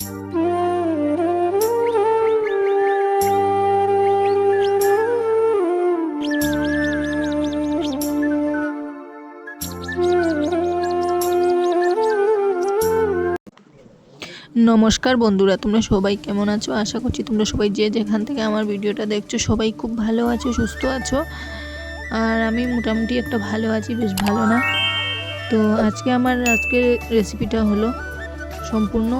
নমস্কার বন্ধুরা, তোমরা সবাই কেমন আছো? আশা করছি তোমরা সবাই যে যেখান থেকে আমার ভিডিওটা দেখছ, সবাই খুব ভালো আছো, সুস্থ আছো। আর আমি মোটামুটি একটা ভালো আছি, বেশ ভালো না? তো আজকে আমার, আজকের রেসিপিটা হলো সম্পূর্ণ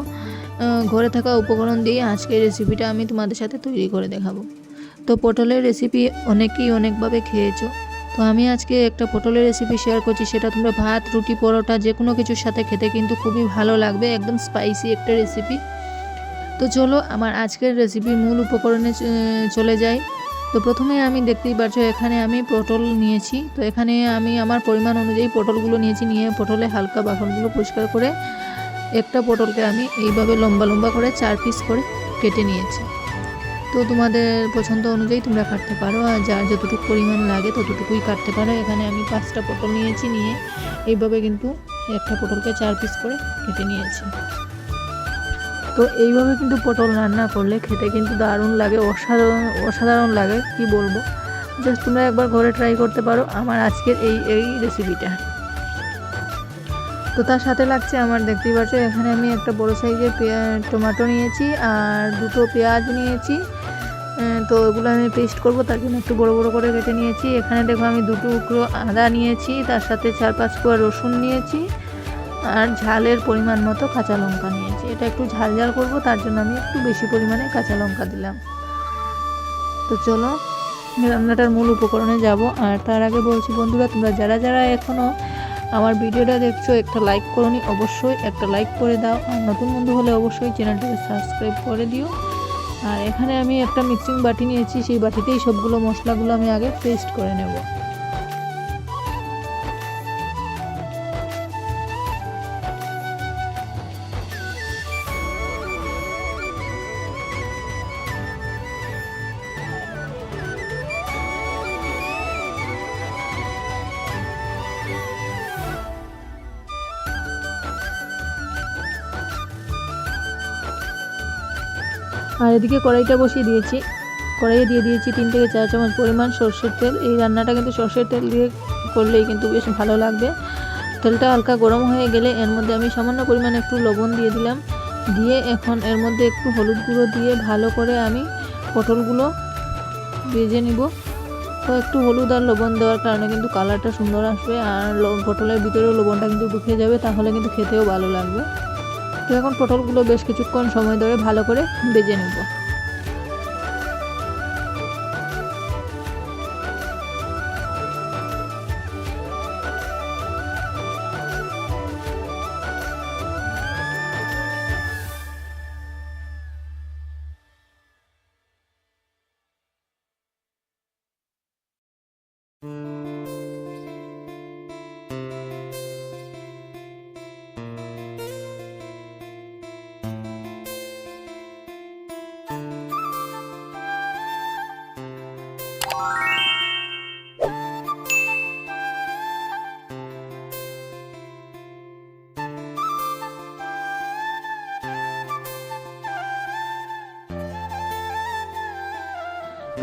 ঘরে থাকা উপকরণ দিয়ে আজকের রেসিপিটা আমি তোমাদের সাথে তৈরি করে দেখাবো। তো পটলের রেসিপি অনেকেই অনেকভাবে খেয়েছো। তো আমি আজকে একটা পটলের রেসিপি শেয়ার করছি, সেটা তোমরা ভাত, রুটি, পরোটা যে কোনো কিছুর সাথে খেতে কিন্তু খুবই ভালো লাগবে, একদম স্পাইসি একটা রেসিপি তো চলো আমার আজকের রেসিপির মূল উপকরণে চলে যাই। তো প্রথমে আমি দেখতেই পাচ্ছ এখানে আমি পটল নিয়েছি। তো এখানে আমি আমার পরিমাণ অনুযায়ী পটলগুলো নিয়েছি, নিয়ে পটলে হালকা বাসনগুলো পরিষ্কার করে একটা পটলকে আমি এইভাবে লম্বা লম্বা করে চার পিস করে কেটে নিয়েছি। তো তোমাদের পছন্দ অনুযায়ী তোমরা কাটতে পারো আর যার যতটুকু পরিমাণ লাগে ততটুকুই কাটতে পারো। এখানে আমি পাঁচটা পটল নিয়েছি নিয়ে এইভাবে কিন্তু একটা পটলকে চার পিস করে কেটে নিয়েছি। তো এইভাবে কিন্তু পটল রান্না করলে খেতে কিন্তু দারুণ লাগে, অসাধারণ অসাধারণ লাগে, কি বলব? জাস্ট তোমরা একবার ঘরে ট্রাই করতে পারো আমার আজকের এই এই রেসিপিটা তো তার সাথে লাগছে আমার, দেখতেই পাচ্ছ, এখানে আমি একটা বড় সাইজের টমেটো নিয়েছি আর দুটো পেঁয়াজ নিয়েছি। তো ওগুলো আমি পেস্ট করব, তার জন্য একটু বড় বড় করে কেটে নিয়েছি। এখানে দেখো আমি দুটো টুকরো আদা নিয়েছি, তার সাথে চার পাঁচ কোয়া রসুন নিয়েছি আর ঝালের পরিমাণ মতো কাঁচা লঙ্কা নিয়েছি। এটা একটু ঝাল ঝাল করব, তার জন্য আমি একটু বেশি পরিমাণে কাঁচা লঙ্কা দিলাম। তো চলো, রান্নাটার মূল উপকরণে যাব। আর তার আগে বলছি বন্ধুরা, তোমরা যারা যারা এখনও আমার ভিডিওটা দেখছ, একটা লাইক করনি, অবশ্যই একটা লাইক করে দাও। আর নতুন বন্ধু হলে অবশ্যই চ্যানেলটাকে সাবস্ক্রাইব করে দিও। আর এখানে আমি একটা মিক্সিং বাটি নিয়েছি, সেই বাটিতেই সবগুলো মশলাগুলো আমি আগে পেস্ট করে নেব। আর এদিকে কড়াইটা বসিয়ে দিয়েছি। কড়াইয়ে দিয়ে দিয়েছি তিন থেকে চার চামচ পরিমাণ সর্ষের তেল। এই রান্নাটা কিন্তু সর্ষের তেল দিয়ে করলেই কিন্তু বেশ ভালো লাগবে। তেলটা হালকা গরম হয়ে গেলে এর মধ্যে আমি সামান্য পরিমাণে একটু লবণ দিয়ে দিলাম। দিয়ে এখন এর মধ্যে একটু হলুদ গুঁড়ো দিয়ে ভালো করে আমি পটলগুলো ভেজে নিব। তো একটু হলুদ আর লবণ দেওয়ার কারণে কিন্তু কালারটা সুন্দর আসবে। আর পটলের ভিতরেও লবণটা কিন্তু ঢুকে যাবে, তাহলে কিন্তু খেতেও ভালো লাগবে। এখন পটলগুলো বেশ কিছুক্ষণ সময় ধরে ভালো করে ভেজে নেব।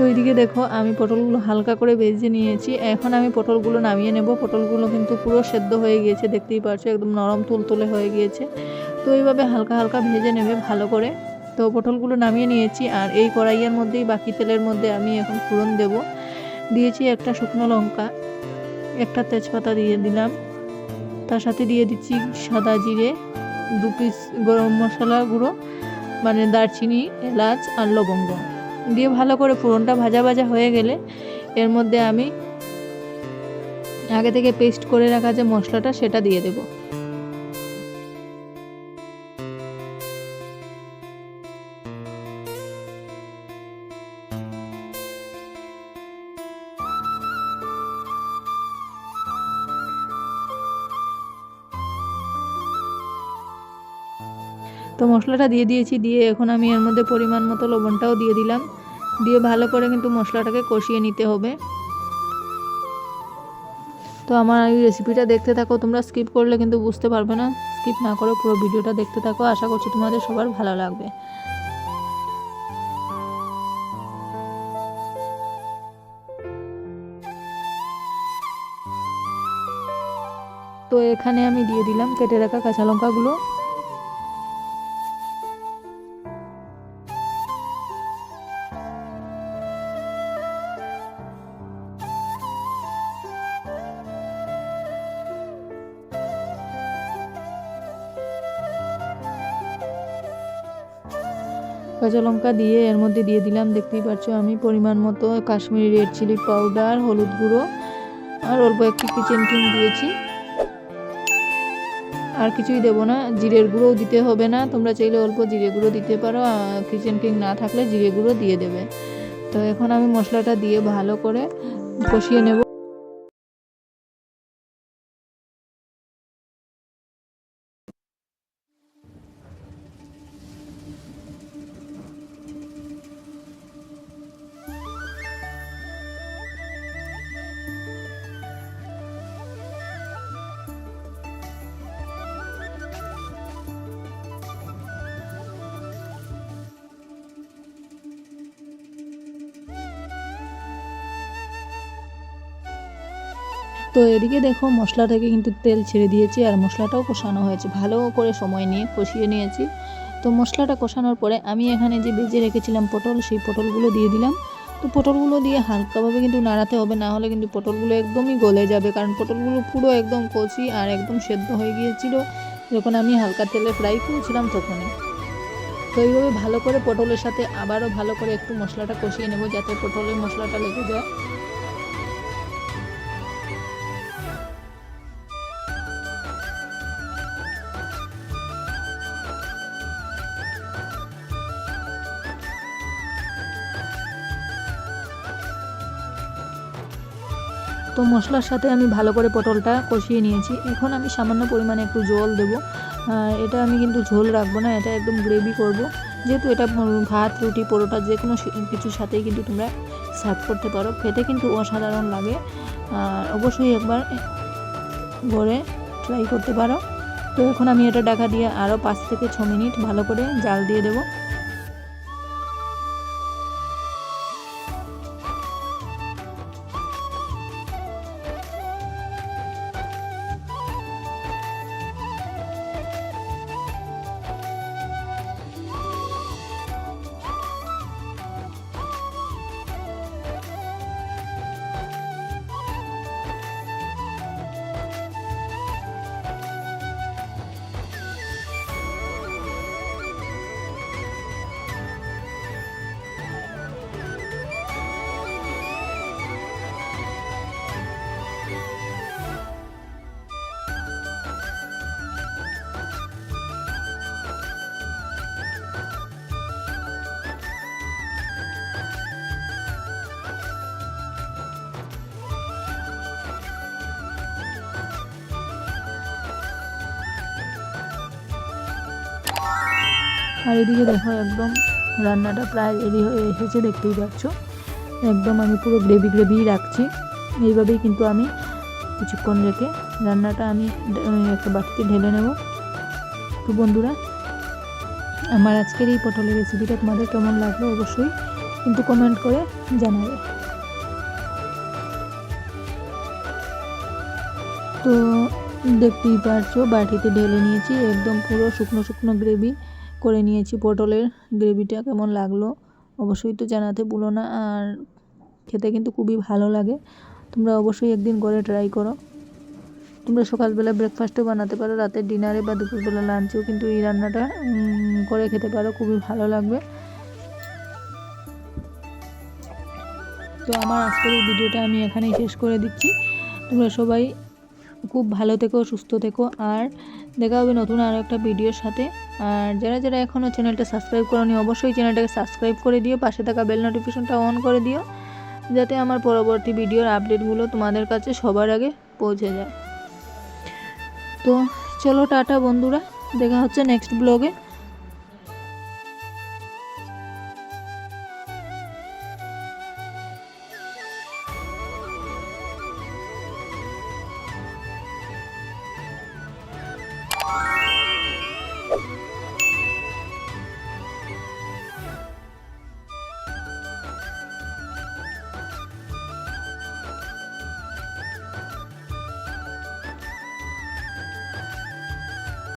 তো এইদিকে দেখো, আমি পটলগুলো হালকা করে ভেজে নিয়েছি। এখন আমি পটলগুলো নামিয়ে নেব। পটলগুলো কিন্তু পুরো সেদ্ধ হয়ে গিয়েছে, দেখতেই পাচ্ছ একদম নরম তুলতুলে হয়ে গিয়েছে। তো এইভাবে হালকা হালকা ভেজে নেবে ভালো করে। তো পটলগুলো নামিয়ে নিয়েছি, আর এই কড়াইয়ের মধ্যেই বাকি তেলের মধ্যে আমি এখন ফোড়ন দেব। দিয়েছি একটা শুকনো লঙ্কা, একটা তেজপাতা দিয়ে দিলাম। তার সাথে দিয়ে দিচ্ছি সাদা জিরে, দু পিস গরম মশলা গুঁড়ো মানে দারচিনি, এলাচ আর লবঙ্গ। দিয়ে ভালো করে পুরনটা ভাজা ভাজা হয়ে গেলে এর মধ্যে আমি আগে থেকে পেস্ট করে রাখা যে মশলাটা সেটা দিয়ে দেব। তো মশলাটা দিয়ে দিয়েছি, দিয়ে এখন আমি এর মধ্যে পরিমাণ মতো লবণটাও দিয়ে দিলাম। দিয়ে ভালো করে কিন্তু মশলাটাকে কষিয়ে নিতে হবে। তো আমার এই রেসিপিটা দেখতে থাকো, তোমরা স্কিপ করলে কিন্তু বুঝতে পারবে না। স্কিপ না করে পুরো ভিডিওটা দেখতে থাকো, আশা করছি তোমাদের সবার ভালো লাগবে। তো এখানে আমি দিয়ে দিলাম কেটে রাখা কাঁচা লঙ্কাগুলো। কাঁচা লঙ্কা দিয়ে এর মধ্যে দিয়ে দিলাম, দেখতেই পাচ্ছ আমি পরিমাণ মতো কাশ্মীরি রেড চিলি পাউডার, হলুদ গুঁড়ো, আর অল্প একটু কিচেন কিং দিয়েছি। আর কিছুই দেবো না, জিরের গুঁড়োও দিতে হবে না, তোমরা চাইলে অল্প জিরে গুঁড়ো দিতে পারো কিচেন কিং না থাকলে জিরে গুঁড়ো দিয়ে দেবে। তো এখন আমি মশলাটা দিয়ে ভালো করে কষিয়ে নেব। তো এদিকে দেখো মশলা থেকে কিন্তু তেল ছেড়ে দিয়েছি আর মশলাটাও কষানো হয়েছে। ভালো করে সময় নিয়ে কষিয়ে নিয়েছি। তো মশলাটা কষানোর পরে আমি এখানে যে বেজে রেখেছিলাম পটল, সেই পটলগুলো দিয়ে দিলাম। তো পটলগুলো দিয়ে হালকাভাবে কিন্তু নাড়াতে হবে, না হলে কিন্তু পটলগুলো একদমই গলে যাবে। কারণ পটলগুলো পুরো একদম কচি আর একদম সেদ্ধ হয়ে গিয়েছিল। যখন আমি হালকা তেলে ফ্রাই করেছিলাম তখনই। তো এইভাবে ভালো করে পটলের সাথে আবারও ভালো করে একটু মশলাটা কষিয়ে নেব যাতে পটলের মশলাটা লেগে যায়। তো মশলার সাথে আমি ভালো করে পটলটা কষিয়ে নিয়েছি। এখন আমি সামান্য পরিমাণে একটু জল দেব। এটা আমি কিন্তু ঝোল রাখব না, এটা একদম গ্রেভি করব। যেহেতু এটা ভাত, রুটি, পরোটা যে কোনো কিছুর সাথেই কিন্তু তোমরা সার্ভ করতে পারো। খেতে কিন্তু অসাধারণ লাগে। অবশ্যই একবার করে ট্রাই করতে পারো। তো এখন আমি এটা ডাকা দিয়ে আরও পাঁচ থেকে ছ মিনিট ভালো করে জাল দিয়ে দেবো। আর এদিকে দেখো একদম রান্নাটা প্রায় রেডি হয়ে এসেছে, দেখতেই পাচ্ছ। একদম আমি পুরো গ্রেভি গ্রেভি রাখছি। এইভাবেই কিন্তু আমি কিছুক্ষণ রেখে রান্নাটা আমি একটা বাটিতে ঢেলে নেব। তো বন্ধুরা, আমার আজকের এই পটলের রেসিপিটা তোমাদের কেমন লাগল অবশ্যই কিন্তু কমেন্ট করে জানাবে। তো দেখতেই পারছ বাটিতে ঢেলে নিয়েছি, একদম পুরো শুকনো শুকনো গ্রেভি করে নিয়েছি পটলের গ্রেভিটা, কেমন লাগল অবশ্যই তো জানাতে ভুলো না আর খেতে কিন্তু খুবই ভালো লাগে। তোমরা অবশ্যই একদিন করে ট্রাই করো। তোমরা সকালবেলা ব্রেকফাস্টও বানাতে পারো, রাতের ডিনারে বা দুপুরবেলা লাঞ্চেও কিন্তু এই রান্নাটা করে খেতে পারো, খুবই ভালো লাগবে। তো আমার আজকের এই ভিডিওটা আমি এখানেই শেষ করে দিচ্ছি। তোমরা সবাই খুব ভালো থেকো, সুস্থ থেকো আর দেখা হবে নতুন আরও একটা ভিডিওর সাথে। আর যারা যারা এখনও চ্যানেলটা সাবস্ক্রাইব করনি, অবশ্যই চ্যানেলটাকে সাবস্ক্রাইব করে দিও, পাশে থাকা বেল নোটিফিকেশনটা অন করে দিও, যাতে আমার পরবর্তী ভিডিওর আপডেটগুলো তোমাদের কাছে সবার আগে পৌঁছে যায়। তো চলো টাটা বন্ধুরা, দেখা হচ্ছে নেক্সট ব্লগে